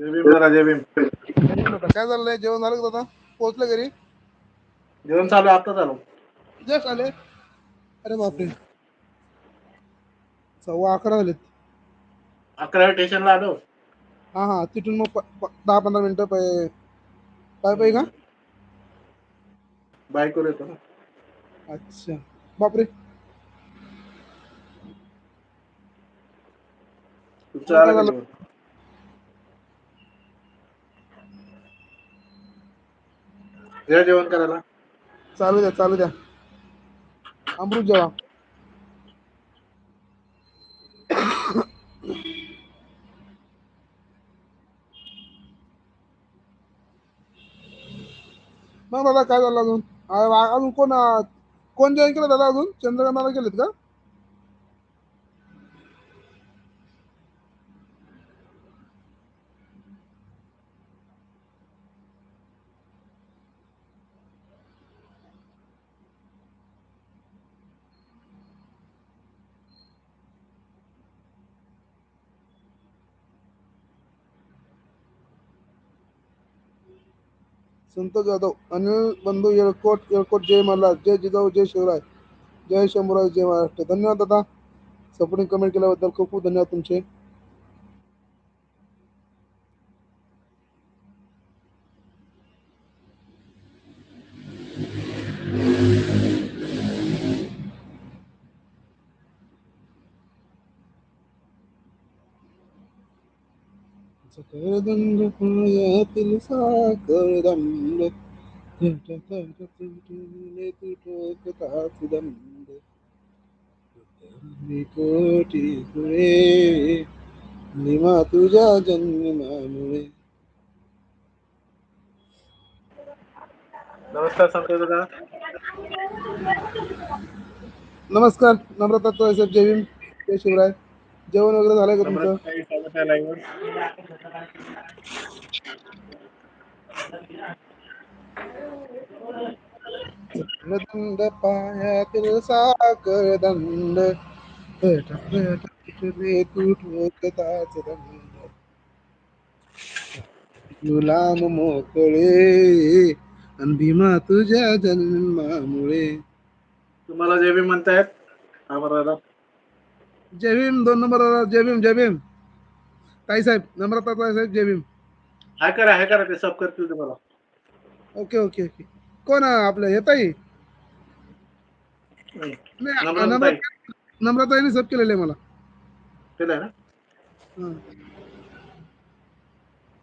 काय चाललंय जेवण झालं का दादा? पोहोचलं घरी? जेवण चालू आहे, आत्ताच आलो जस्ट आले? अरे बापरे. सव्वा अकरा झालेत. अकरा स्टेशनला आलो. हा हा. तिथून मग प- प- दहा पंधरा मिनिटं पाय पाय पाय का? बाईकवर येतो ना. अच्छा. बापरे. तुमचं काय आलं का झालं? जेवण? द्या जेवण करायला? चालू द्या चालू द्या. अमृत जेवा. मग दादा काय झालं अजून? अजून कोण कोण जॉईन केलं दादा अजून? चंद्रकांताला केलेत का? संतोष जाधव अनिल बंधू येळकोट येळकोट जय महाराज जय जिजाऊ जय शिवराय जय शंभूराज जय महाराष्ट्र. धन्यवाद दादा. सपोर्टिंग कमेंट केल्याबद्दल खूप खूप धन्यवाद तुमचे. पायातील साखळदंड तुटकताच दंड. कोटी निमा तुझ्या जन्मामुळे. नमस्कार सांगतो दादा. नमस्कार नम्रता साहेब जय भीम जय शिवराय. जेवण वगैरे झालंय का तुमचं? दंड पायातील साखर दंड. गुलाम मोकळे अन भीमा तुझ्या जन्मामुळे. तुम्हाला जय भीम म्हणतायत दादा. जय भीम दोन नंबर दादा जय भीम जय भीम. ताई साहेब नम्रता ताई साहेब जय भीम. हाय करा हाय करा ते सब करतील तुम्हाला. Okay okay okay. कोण आहे आपलं? हे ताई. नाही. नम्रता ताई. नम्रता नम्रताईने सब केलेलं आहे मला. केलंय ना? हं.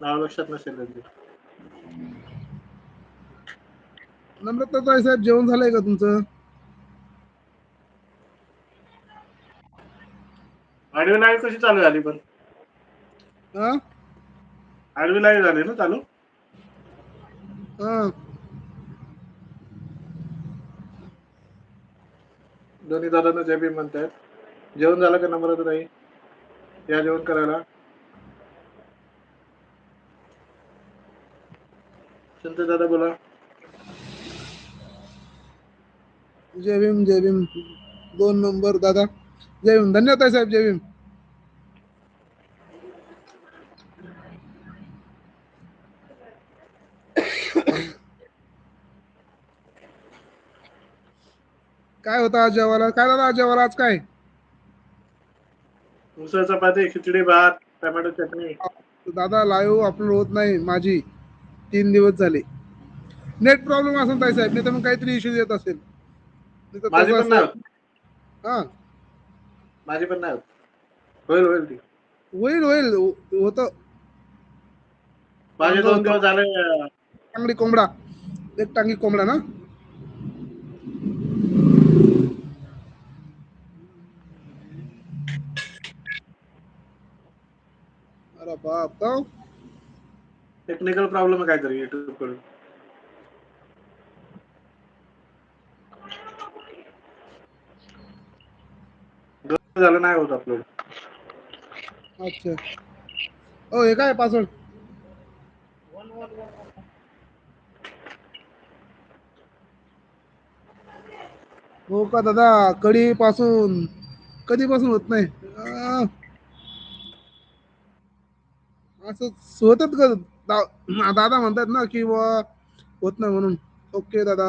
नाव लक्षात नसेल त्यांचे. नम्रता ताई साहेब जेवण झालंय का तुमचं? आडवी लाईव्ह कशी चालू झाली पण? हा? आडवी लाईव्ह झाली ना चालू? हा. दोन्ही दादांना जय भीम म्हणतायत. जेवण झालं का नम्रता ताई? या जेवण करायला. संत दादा बोला. जय भीम जय भीम. दोन नंबर दादा. जय भीम धन्यवाद ताई साहेब जय भीम काय होतं आज जेवायला? काय दादा आज जेवायला? आज काय? उसळ चपाती खिचडी भात टोमॅटो चटणी. दादा लाईव्ह अपलोड होत नाही माझी. तीन दिवस झाले. नेट प्रॉब्लेम असेल ताई साहेब नाही तर मग काहीतरी इश्यू येत असेल. नाही तर माझी तसं पण नाही असेल. होत. हा. माझी पण नाही होत होईल होईल ती होईल होईल होत माझे दोन दिवस झाले टांगडी कोंबडा। एक टांगी कोंबडा ना। अरे बाप तो टेक्निकल प्रॉब्लेम आहे काहीतरी युट्यूब कडून झालं नाही होत अपलोड अच्छा. हे काय पासवर्ड हो का दादा? कडी पासून कधीपासून होत नाही? अं, असं होतात का? दा- दादा म्हणतात ना की बुवा होत नाही म्हणून. ओके दादा.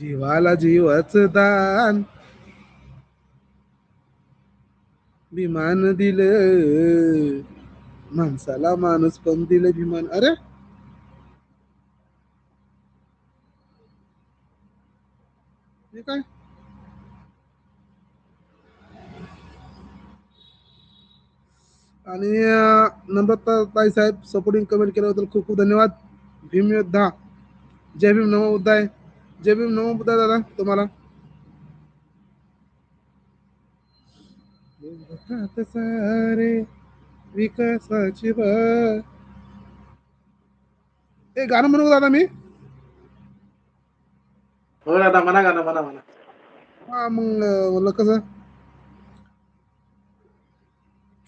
जीवाला जीवाच दान. विमान दिलं. माणसाला माणूस पण दिलं विमान. अरे! काय? आणि नम्रता ताई साहेब सपोर्टिंग कमेंट केल्याबद्दल खूप खूप धन्यवाद. भीम योद्धा जय भीम. नमो उद्धाय जय भीम नमो बुद्धाय दादा तुम्हाला. सारे विकासाची ए गाणं म्हणू दादा मी? हो दादा म्हणा गाणं म्हणा म्हणा. हा मग म्हणलं कसं?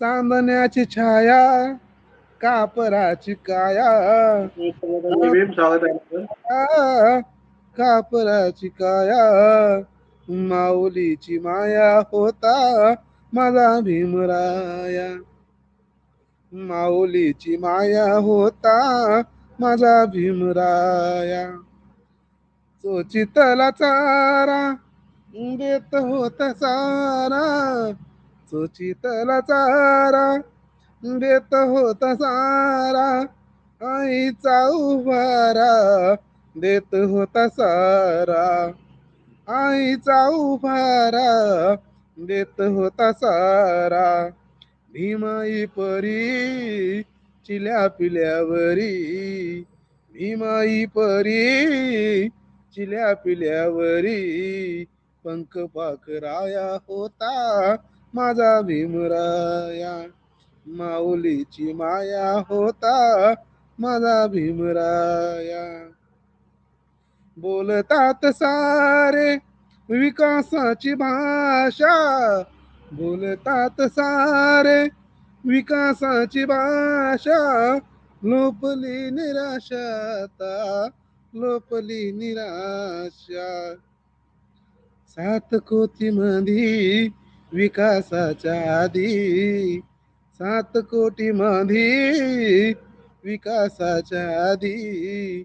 चांदण्याची छाया कापराची काया. स्वागत आहे. कापराची काया माऊलीची माया होता माझा भीमराया. माऊलीची माया होता माझा भीमराया. चोचितला चारा देत होता सारा चोचितला चारा देत होता सारा आईचा उभारा देत होता सारा. आईचा उभारा देत होता सारा. भीमाई परी चिल्या पिल्यावरी. भीमाई परी चिल्या पिल्यावरी. पंख पाखराया होता माझा भीमराया. माऊलीची माया होता माझा भीमराया. बोलतात सारे विकासाची भाषा. बोलतात सारे विकासाची भाषा. लोपली निराशाता लोपली निराशा. सात कोटी मधी विकासाच्या आधी सात कोटी मधी विकासाच्या आधी.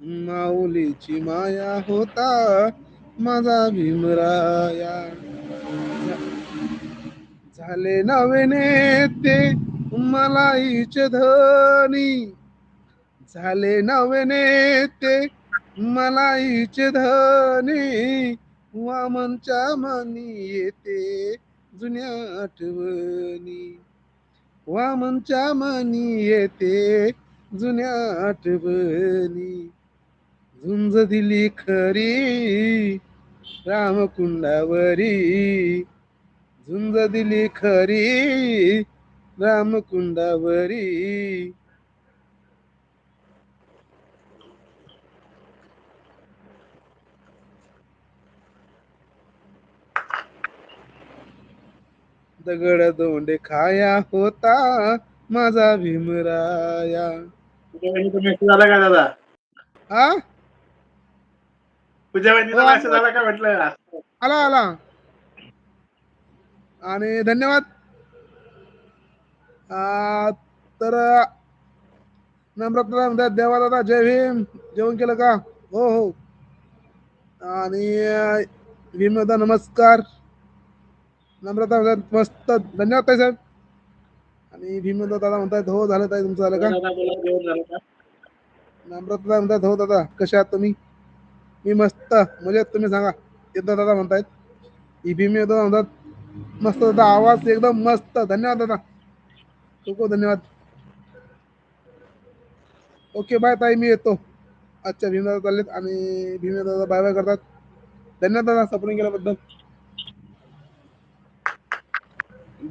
माऊलीची माया होता माझा भीमराया. झाले नवेने ते मलाईचे धनी. झाले नवेने ते मलाईचे धनी. वामनच्या मनी येते जुन्या आठवणी. वामनच्या मनी येते जुन्या आठवणी. झुंज दिली खरी रामकुंडावरी. झुंज दिली खरी रामकुंडावरी. दगड दोंडे खाया होता माझा भीमराया. आला का दादा? हा वहिनीचा मेसेज आला का म्हटलं? आला आला. आणि धन्यवाद. आ, तर नम्रता म्हणतात देवा दादा जय भीम. जेवण केलं का? हो हो. आणि भीम दादा नमस्कार. नम्रता म्हणतात मस्त. धन्यवाद ताई साहेब. आणि भीम दादा म्हणतात हो झालं ताई तुमचं झालं का? दादा बोला जेवण झालं का? नम्रता म्हणतात हो दादा. कशा आहात तुम्ही? मी मस्त. म्हणजे तुम्ही सांगा येतो दादा म्हणतायत ही भीम दादा म्हणतात मस्त दादा आवाज एकदम मस्त. धन्यवाद दादा. खूप खूप धन्यवाद. ओके बाय ताई मी येतो. अच्छा भीम दादा चाललेत आणि भीम दादा बाय बाय करतात. धन्यवाद दादा सपोर्टिंग केल्याबद्दल.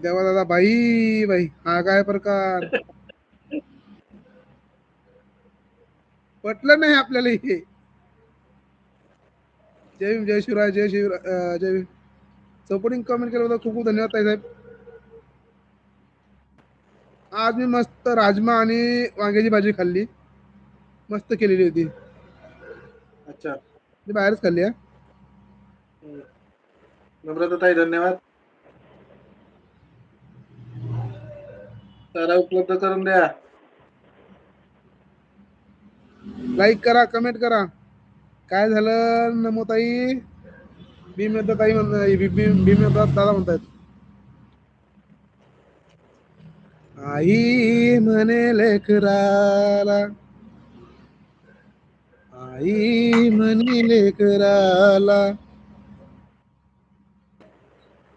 देवा दादा बाई बाई हा काय प्रकार? पटलं नाही आपल्याला हे. जय भीम जय शिवराय जय शिवराय जय भीम. सपोर्टिंग कमेंट केल्याबद्दल खूप खूप धन्यवाद ताई साहेब. आज मी मस्त राजमा आणि वांग्याची भाजी खाल्ली. मस्त केलेली होती. अच्छा. मी बाहेरच खाल्ली. नम्रता ताई धन्यवाद. चारा उपलब्ध करून द्या. लाईक करा कमेंट करा. काय झालं नमोताई? भीम येतात ताई म्हणतात भीम येतात दादा म्हणतायत. आई म्हणे लेकराला. आई म्हणे लेकराला.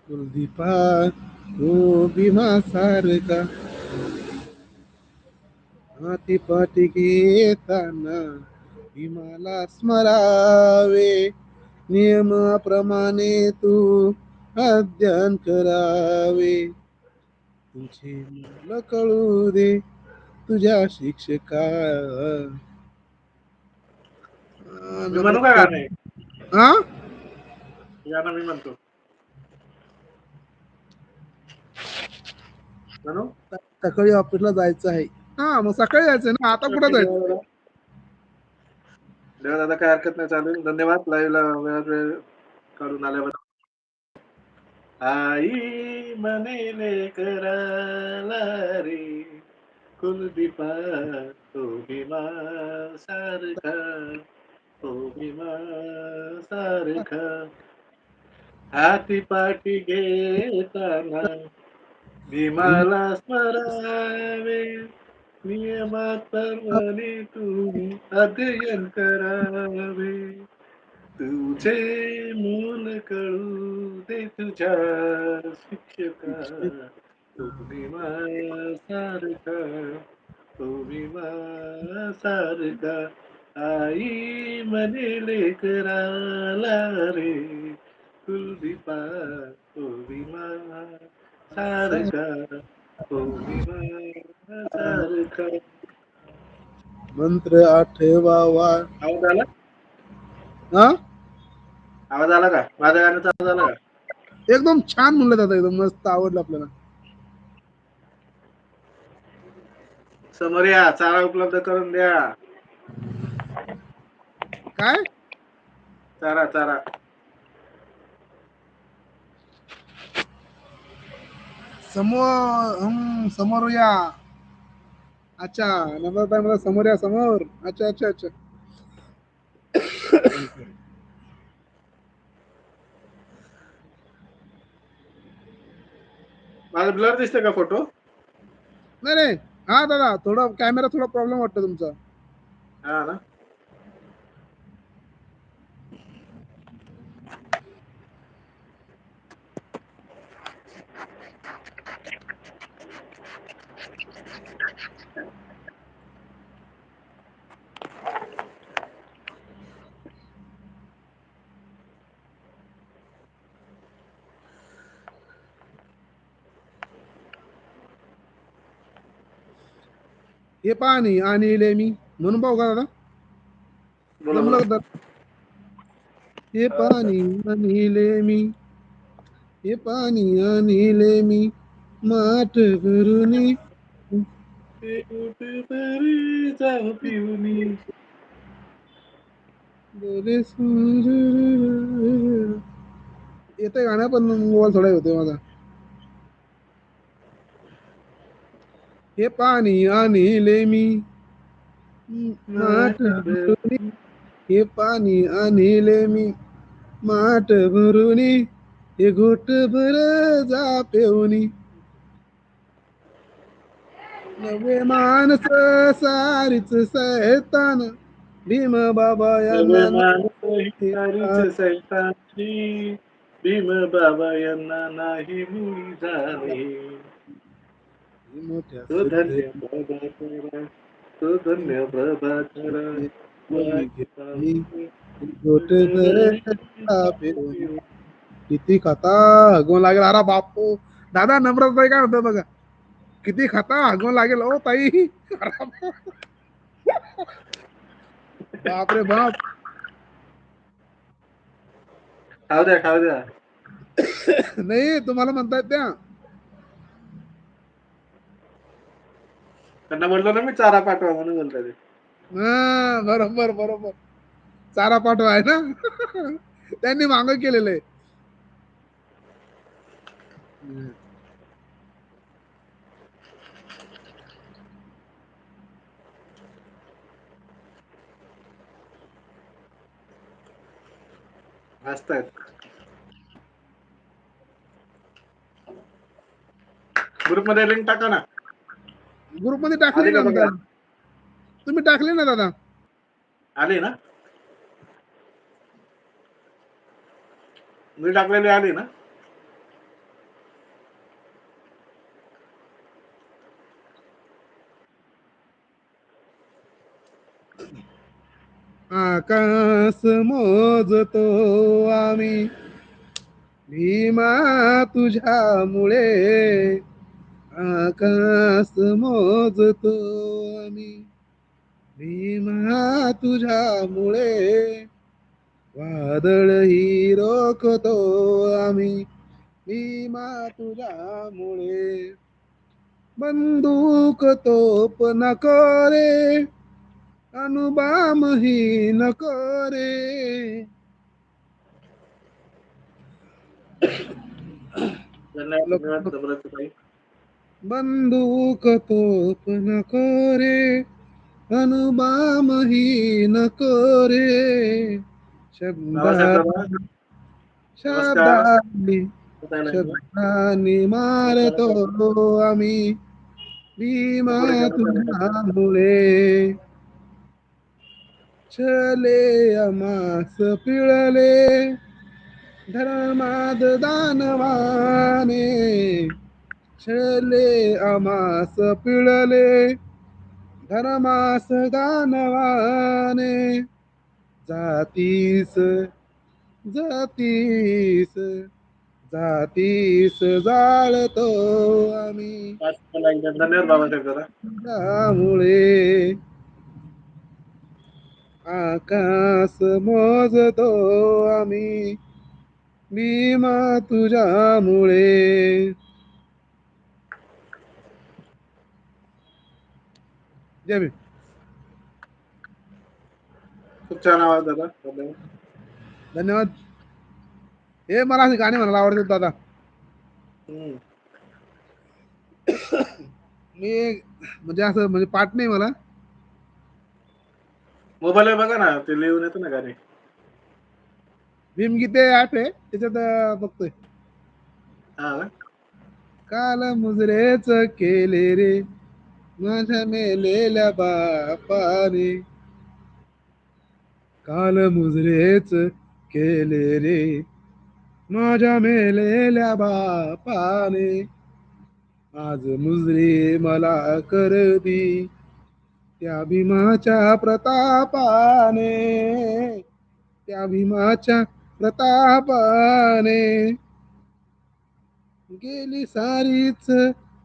कुलदीपा तो भीमा सारखा. हाती पाठी घेताना भीमाला स्मरावे नियमाप्रमाणे तू अध्ययन करावे. तुझे मला कळू दे तुझ्या शिक्षका. हा मी म्हणतो. सकाळी ऑफिसला जायचं आहे. हा मग सकाळी जायचं ना? आता कुठं जायचं? देवा दादा काय हरकत नाही चालेल. धन्यवाद. लाईव्हला वेळात वेळ काढून आल्याबद्दल. आई म्हणे कराला रे कुलदीपा तो भीमा सारखा तो भीमा सारखा. हाती पाठी घेताना भीमाला स्मरावे. नियमाप्रमाणे तुम्ही अध्ययन करावे. तुझे मूल कळू दे तुझ्या शिक्षका. तो भीमा सारखा तो भीमा सारखा आई मने लेकराला रे कुलदीपा तो भीमा सारखा तो भीमा मंत्र आठवावा आवाज आला? हा? आवाज आला का? माझ्या गाण्याचा आवाज आला का? एकदम छान म्हणलं दादा एकदम मस्त आवडलं आपल्याला. समोर या चारा उपलब्ध करून द्या. काय? चारा चारा. समोर समोर या. अच्छा नम्रता मला समोर या समोर. अच्छा अच्छा अच्छा. माझा ब्लर दिसतोय का फोटो नाही नाही. हा दादा थोडा कॅमेरा थोडा प्रॉब्लेम वाटतो तुमचा. हा ना. हे पाणी आणले मी. म्हणून पाहू का दादा? जमलं. का? हे पाणी आणले मी. हे पाणी आणले मी. माठ सूर येते गाणं पण मोबाईल थोडा होते माझा. हे पाणी आणले मी. माठ भरुनी हे पाणी आणले मी. माठ भरुनी हे घोट भर जा पेवनी नवे माणस सारीच सैतान भीम बाबा यांना भीम बाबा यांना नाही मुळी मोठ्या तो धन्य प्रभाकरा किती कथा गो लागला? अरे बापू. दादा नम्रता ताई काय म्हणतो बघा? किती खाता आगमन लागेल? ओ ताई. बापरे बाप. खाऊ द्या खाऊ द्या. नाही तुम्हाला म्हणतायत त्या. त्यांना म्हटलं ना मी चारा पाठवा म्हणून बोलतो ते. हा बरोबर बरोबर. चारा पाठवा आहे ना? त्यांनी माग केलेलं आहे. हसतायत ग्रुपमध्ये लिंक टाका ना. ग्रुपमध्ये टाकली आली ना? दादा. तुम्ही टाकली ना दादा. आली ना? मी टाकलेली आली ना? आकाश मोजतो आम्ही. भीमा तुझ्यामुळे. आकाश मोजतो आम्ही. भीमा तुझ्यामुळे वादळही रोखतो आम्ही. भीमा तुझ्यामुळे बंदूक तोप नको रे. अनुबामही नको रे. धन्यवाद बंदूक तोप नको रे अनुबामही नको रे शब्दांनी. शब्दांनी मारतो आम्ही. भीमा तुझ्यामुळे छले अमास पिळले. धर्माद दानवाने. छले अमास पिळले धर्मास दानवाने. जातीस जातीस जातीस जाळतो आम्ही. त्यामुळे आकाश मोजतो आम्ही. भीमा तुझ्यामुळे. जय भीम. खूप छान आवाज दादा. धन्यवाद. धन्यवाद हे मला असे गाणे म्हणायला आवडतात दादा. मी म्हणजे असं म्हणजे पाठ नाही मला. मोबाईलवर बघा ना ते लिहून येतं ना गाणे. भीम गीते ऍप आहे त्याच्यात बघतोय? काल मुजरेच केले रे. माझ्या मेलेल्या बापाने. काल मुजरेच केले रे. माझ्या मेलेल्या बापाने. आज मुजरे मला करदी त्या भीमाच्या प्रतापाने. त्या भीमाच्या प्रतापाने. गेली सारीच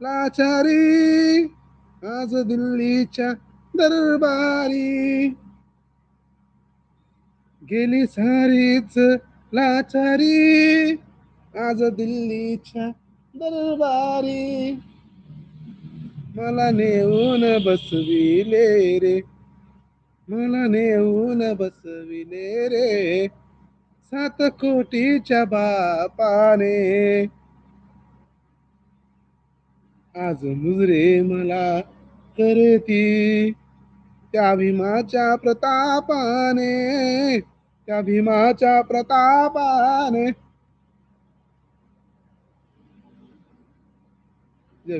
लाचारी. आज दिल्लीच्या दरबारी. गेली सारीच लाचारी. आज दिल्लीच्या दरबारी. मला नेऊन बसविले रे. मला नेऊन बसविले रे. सात कोटीच्या बापाने. आज मुजरे मला करती. त्या भीमाच्या प्रतापाने त्या भीमाच्या प्रतापाने. जय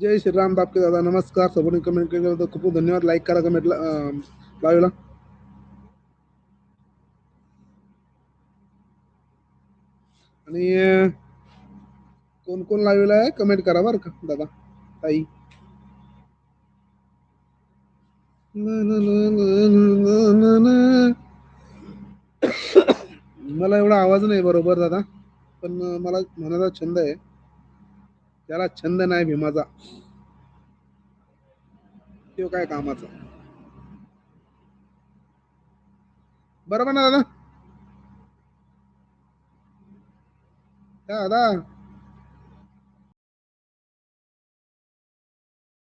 जय श्रीराम बापके दादा नमस्कार. सबोनी कमेंट केलं खूप खूप धन्यवाद. लाईक करा कमेंटला लाईव्हला आणि कोण कोण लाईव्हला आहे? कमेंट करा बरं का दादा ताई. मला एवढा आवाज नाही बरोबर दादा. पण मला म्हणायचा छंद आहे. त्याला छंद नाही भीमाचा. तो काय कामाचा? बरोबर ना दादा. काय दादा.